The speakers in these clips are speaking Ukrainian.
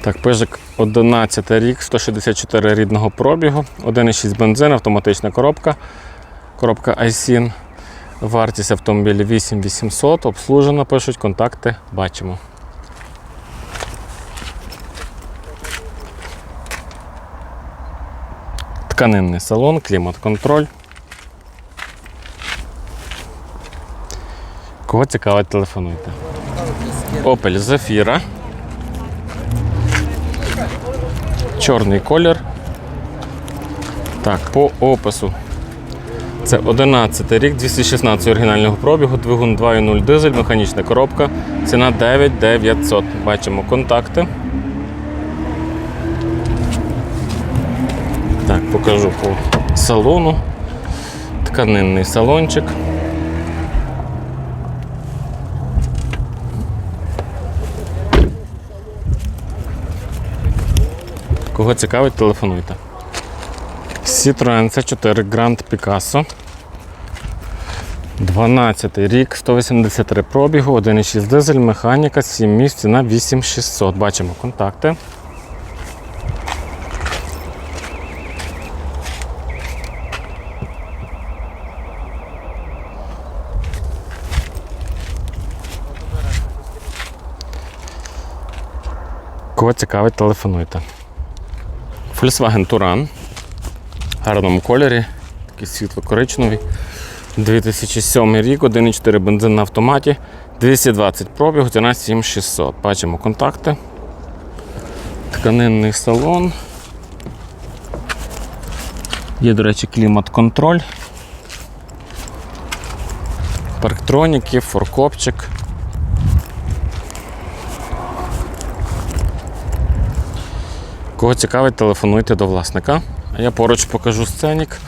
Так, пижик 11 рік, 164 рідного пробігу, 1,6 бензин, автоматична коробка. Коробка iSIN. Вартість автомобіля 8800, обслужено, пишуть, контакти бачимо. Тканинний салон, клімат-контроль. Кого цікавить, телефонуйте. Opel Zafira. Чорний колір. Так, по опису. Це 11 рік, 216 оригінального пробігу, двигун 2.0 дизель, механічна коробка. Ціна 9900. Бачимо контакти. Так, покажу по салону. Тканинний салончик. Кого цікавить, телефонуйте. Citroen C4 Grand Picasso. 12 рік, 183 пробігу, 1,6 дизель, механіка, 7 місць на 8600. Бачимо контакти. Кого цікавить, телефонуйте. Volkswagen Touran в гарному кольорі, такий світло-коричневий. 2007 рік, 1,4 бензин на автоматі, 220 пробігу, ціна 7600. Бачимо контакти. Тканинний салон. Є, до речі, клімат-контроль. Парктроніки, форкопчик. Кого цікавить, телефонуйте до власника. А я поруч покажу сценік.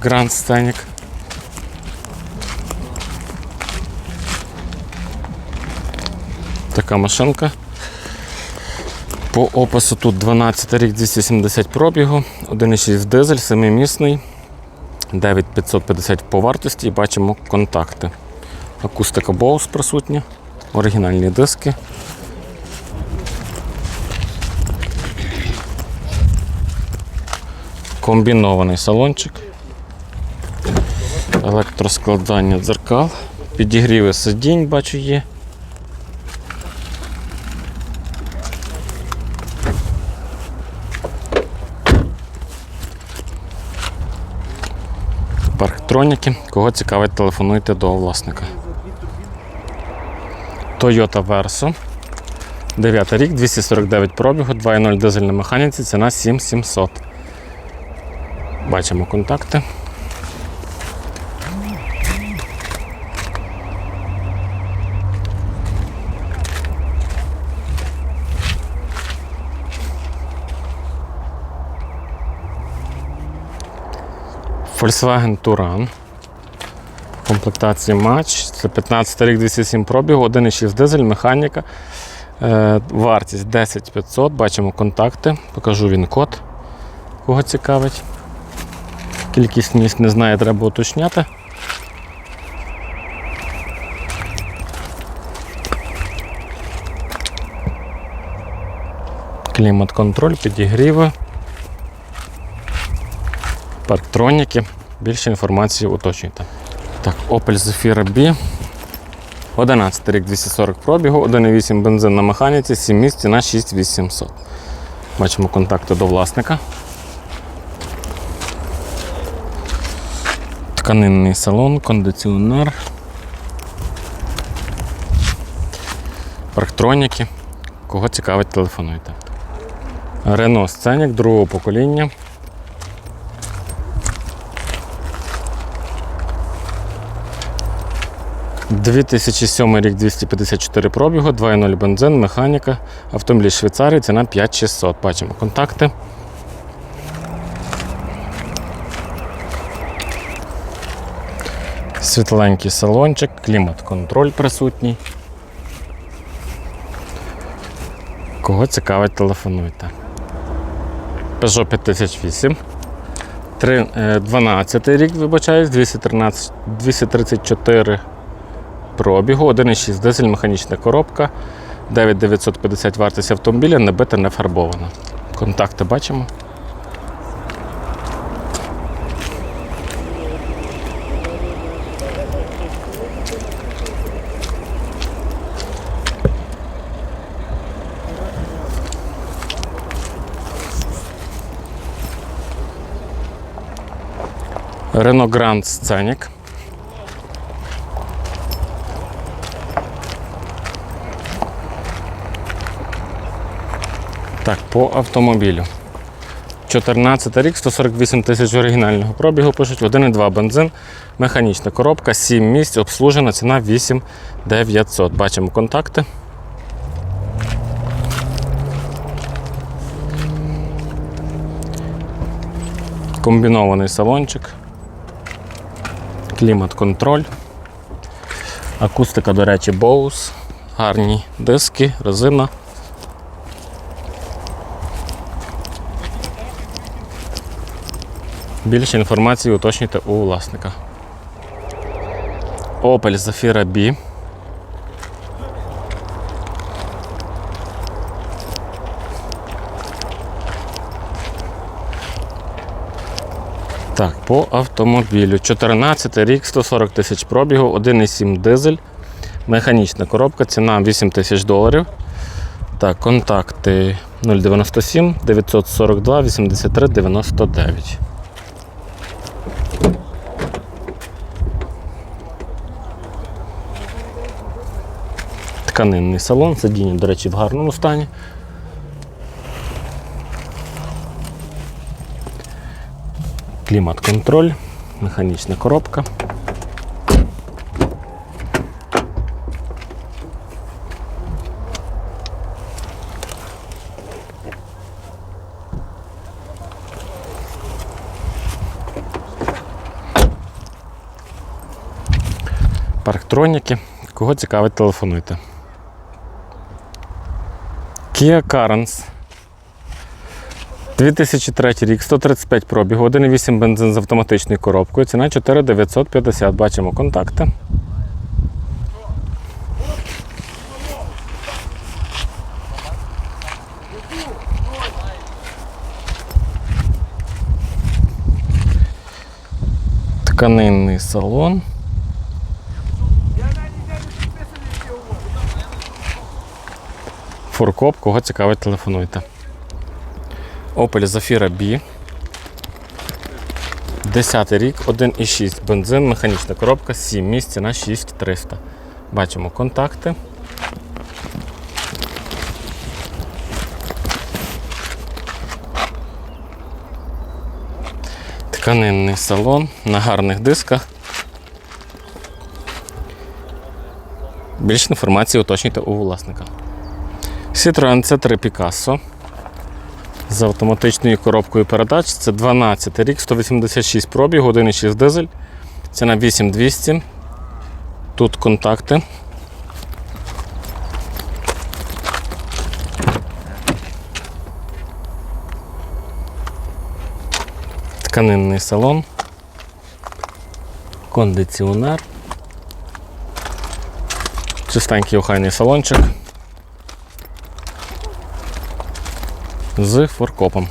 Гранд сценік. Така машинка. По опису тут 12 рік 270 пробігу, 1,6 дизель, 7-місний, 9550 по вартості і бачимо контакти. Акустика Bose присутня, оригінальні диски. Комбінований салончик, електроскладання дзеркал, підігріви сидінь, бачу, є. Парктроніки. Кого цікавить, телефонуйте до власника. Toyota Verso. 9 рік, 249 пробігу, 2.0 дизель на механіці, ціна 7700. Бачимо контакти. Volkswagen Touran. Комплектації матч. Це 15 рік 207 пробігу, 1,6 дизель, механіка. Е, Вартість 10500. Бачимо контакти. Покажу він код, кого цікавить. Кількість місць не знаю, треба уточняти. Клімат-контроль, підігріви, парктроніки. Більше інформації уточнюйте. Так, Opel Zafira B. 11 рік 240 пробігу, 1,8 бензин на механіці, 7 місць на 6800. Бачимо контакти до власника. Тканинний салон, кондиціонер. Парктроніки. Кого цікавить, телефонуйте. Рено Сценік другого покоління. – 2007 рік 254 пробігу, 2.0 бензин, механіка, автомобіль Швейцарії, ціна 5600. Бачимо контакти. Світленький салончик, клімат-контроль присутній. Кого цікавить, телефонуйте. Peugeot 5008. Е, 12 рік, вибачаюсь, 213, 234 пробігу, 1,6 дизель, механічна коробка, 9950 вартість автомобіля, не бита, не фарбована. Контакти бачимо. Renault Grand Scenic. Так, по автомобілю. 14 рік, 148 тисяч оригінального пробігу пишуть, 1,2 бензин, механічна коробка, 7 місць, обслужена, ціна 8 900. Бачимо контакти. Комбінований салончик. Клімат-контроль. Акустика, до речі, Bose. Гарні диски, резина. Більше інформації уточнюйте у власника. Opel Zafira B. Так, по автомобілю. 14 рік, 140 тисяч пробігу, 1,7 дизель, механічна коробка, ціна 8 тисяч доларів. Так, контакти 097 942 83 99. Тканинний салон, сидіння, до речі, в гарному стані. Клімат-контроль, механічна коробка. Парктроніки. Кого цікавить, телефонуйте. Kia Carens. 2003 рік, 135 пробігу, 1,8 бензин з автоматичною коробкою, ціна 4950. Бачимо контакти. Тканинний салон. Фуркоп, кого цікавить, телефонуйте. Opel Zafira B. 10 рік, 1,6 бензин, механічна коробка, 7 місць на 6300. Бачимо контакти. Тканинний салон на гарних дисках. Більше інформації уточнюйте у власника. Citroen C3 Picasso з автоматичною коробкою передач. Це 12 рік, 186 пробіг, 1,6 дизель. Ціна 8200. Тут контакти. Тканинний салон. Кондиціонер. Чистенький охайний салончик. З форкопом.